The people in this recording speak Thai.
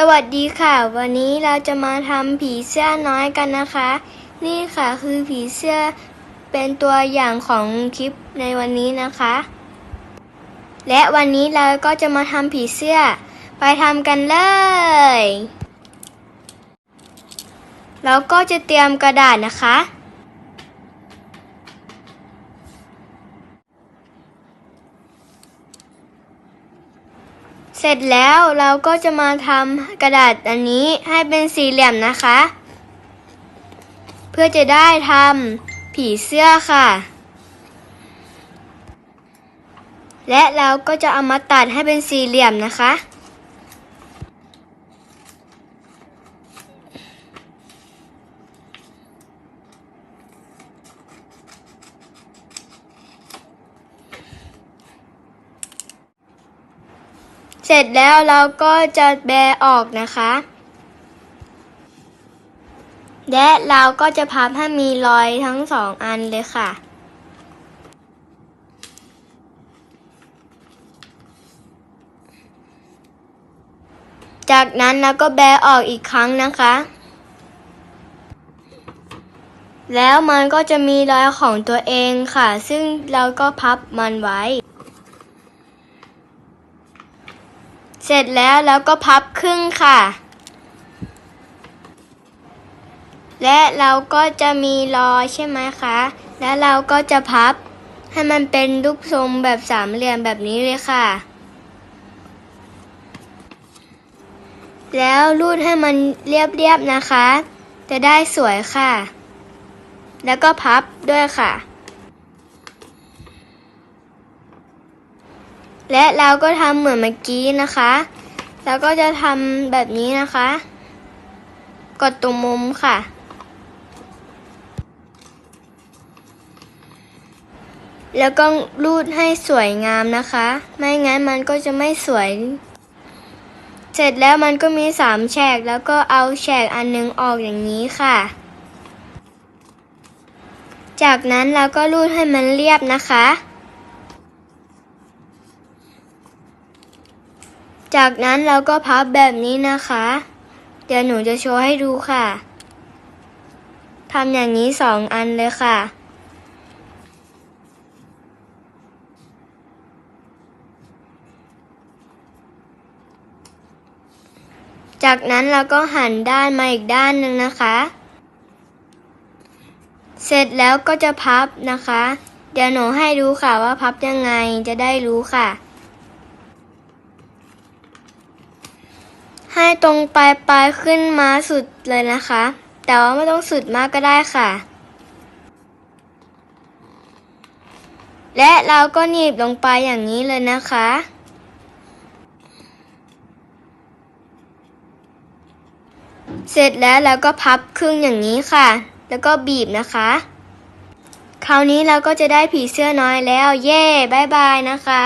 สวัสดีค่ะ วันนี้เราจะมาทำผีเสื้อน้อยกันนะคะ นี่ค่ะคือผีเสื้อเป็นตัวอย่างของคลิปในวันนี้นะคะ และวันนี้เราก็จะมาทำผีเสื้อ ไปทำกันเลย เราก็จะเตรียมกระดาษนะคะ เสร็จแล้วเราก็จะมาทำกระดาษอันนี้ให้เป็นสี่เหลี่ยมนะคะ เพื่อจะได้ทำผีเสื้อค่ะ และเราก็จะเอามาตัดให้เป็นสี่เหลี่ยมนะคะ เสร็จแล้วเราก็จะแบะออกนะคะ และเราก็จะพับให้มีรอยทั้งสองอันเลยค่ะจากนั้นเราก็แบะออกอีกครั้งนะคะ แล้วมันก็จะมีรอยของตัวเองค่ะ ซึ่งเราก็พับมันไว้ เสร็จแล้วเราก็พับครึ่งค่ะ และเราก็จะมีรอยใช่ไหมคะ แล้วเราก็จะพับให้มันเป็นรูปทรงแบบสามเหลี่ยมแบบนี้เลยค่ะ แล้วรูดให้มันเรียบๆนะคะ จะได้สวยค่ะ แล้วก็พับด้วยค่ะ และเราก็ทำเหมือนเมื่อกี้นะคะ แล้วก็จะทำแบบนี้นะคะ กดตรงมุมค่ะ แล้วก็รูดให้สวยงามนะคะ ไม่งั้นมันก็จะไม่สวย เสร็จแล้วมันก็มีสามแฉกแล้วก็เอาแฉกอันนึงออกอย่างนี้ค่ะ จากนั้นเราก็รูดให้มันเรียบนะคะ จากนั้นเราก็พับแบบนี้นะคะ เดี๋ยวหนูจะโชว์ให้ดูค่ะทำอย่างนี้สองอันเลยค่ะจากนั้นเราก็หันด้านมาอีกด้านหนึ่งนะคะ เสร็จแล้วก็จะพับนะคะ เดี๋ยวหนูให้ดูค่ะว่าพับยังไงจะได้รู้ค่ะ ให้ตรงปลายปลายขึ้นมาสุดเลยนะคะ แต่ว่าไม่ต้องสุดมากก็ได้ค่ะ และเราก็หนีบลงไปอย่างนี้เลยนะคะเสร็จแล้วเราก็พับครึ่งอย่างนี้ค่ะ แล้วก็บีบนะคะ คราวนี้เราก็จะได้ผีเสื้อน้อยแล้ว เย่บายบายนะคะ